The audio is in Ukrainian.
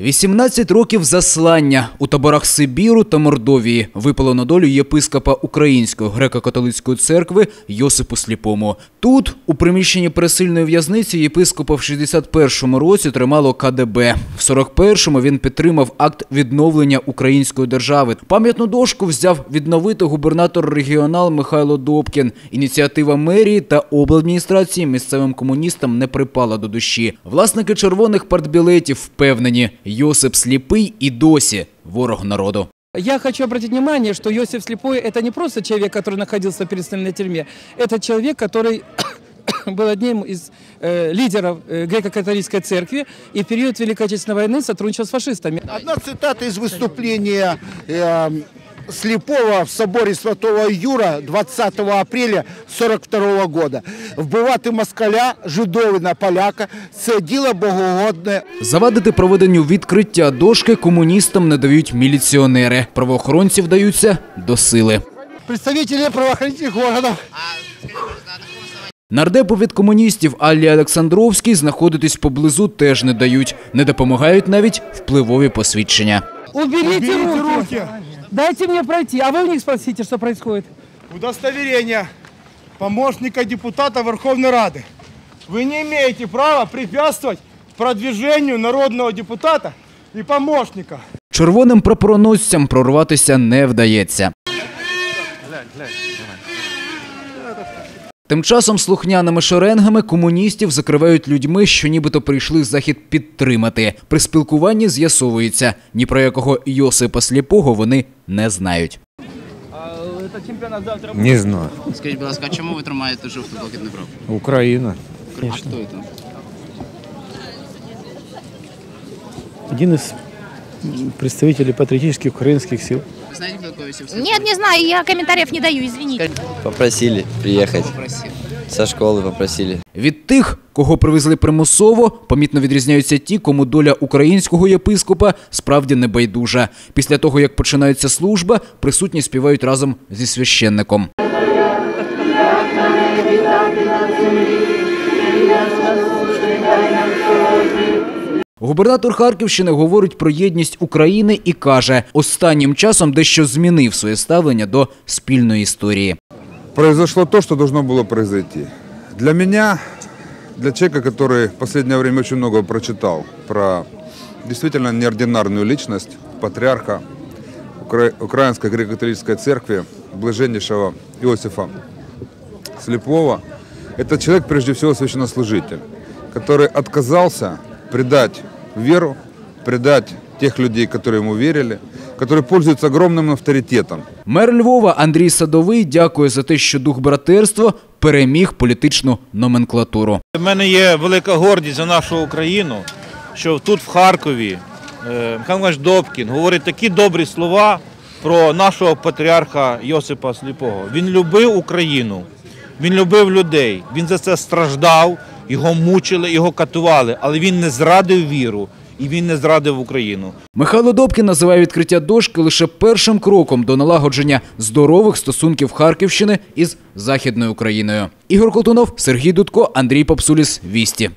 18 років заслання у таборах Сибіру та Мордовії випало на долю єпископа Української греко-католицької церкви Йосипу Сліпому. Тут, у приміщенні пересильної в'язниці, єпископа в 61-му році тримало КДБ. В 41-му він підтримав акт відновлення української держави. Пам'ятну дошку взяв відновити губернатор регіонал Михайло Добкін. Ініціатива мерії та обладміністрації місцевим комуністам не припала до душі. Власники червоних партбілетів впевнені, Йосип сліпий і досі ворог народу. Я хочу обратить внимание, что Иосиф Слепой – это не просто человек, который находился в пересыльной тюрьме, это человек, который был одним из э, лидеров э, греко-католической церкви и в период Великой Отечественной войны сотрудничал с фашистами. Одна цитата из выступления э, Слепого в соборе Святого Юра 20 апреля 42 года. Вбивати москаля, жидовина поляка – це діло богоугодне. Завадити проведенню відкриття дошки комуністам не дають міліціонери. Правоохоронці вдаються до сили. Представители правоохранительных органов Нардепу від комуністів Аллі Олександровській знаходитись поблизу теж не дають. Не допомагають навіть впливові посвідчення. Уберите, руки. Дайте мне пройти, а вы у них спросите, что происходит. удостоверение помощника депутата Верховной Рады. Вы не имеете права препятствовать продвижению народного депутата и помощника. Червоним прапороносцям прорватися не вдається. Тим часом слухняними шеренгами комуністів закривають людьми, що нібито прийшли захід підтримати. При спілкуванні з'ясовується, ні про якого Йосипа Сліпого вони не знають. Не знаю. Скажіть, будь ласка, а чому ви тримаєте жовту блакитний прапор? Украина. А хто це? один м, представителей патриотических украинских сил. Ви знаєте, хто такий Йосип Нет, не знаю, я комментариев не даю, извините. Попросили приехать. попросив? Со школы попросили. Від тих, кого привезли примусово, помітно відрізняються ті, кому доля українського єпископа справді не байдужа. Після того, як починається служба, присутні співають разом зі священником. Губернатор Харківщини говорить про єдність України і каже, останнім часом дещо змінив своє ставлення до спільної історії. Произошло то, что должно было произойти. Для меня, для человека, который в последнее время очень много прочитал про действительно неординарную личность, патриарха Укра- Украинской греко-католической церкви, блаженнейшего Иосифа Слепого, это человек, прежде всего, священнослужитель, который отказался предать веру, предать тех людей, которые ему верили, который пользуется огромным авторитетом. Мер Львова Андрій Садовий дякує за те, що дух братерства переміг політичну номенклатуру. У мене є велика гордість за нашу Україну, що тут в Харкові е, Михайло Іванович Добкін говорить такі добрі слова про нашого патріарха Йосипа Сліпого. Він любив Україну, він любив людей, він за це страждав, його мучили, його катували, але він не зрадив віру і він не зрадив Україну. Михайло Добкін називає відкриття дошки лише першим кроком до налагодження здорових стосунків Харківщини із Західною Україною. Ігор Колтунов, Сергій Дудко, Андрій Попсуліс. Вісті.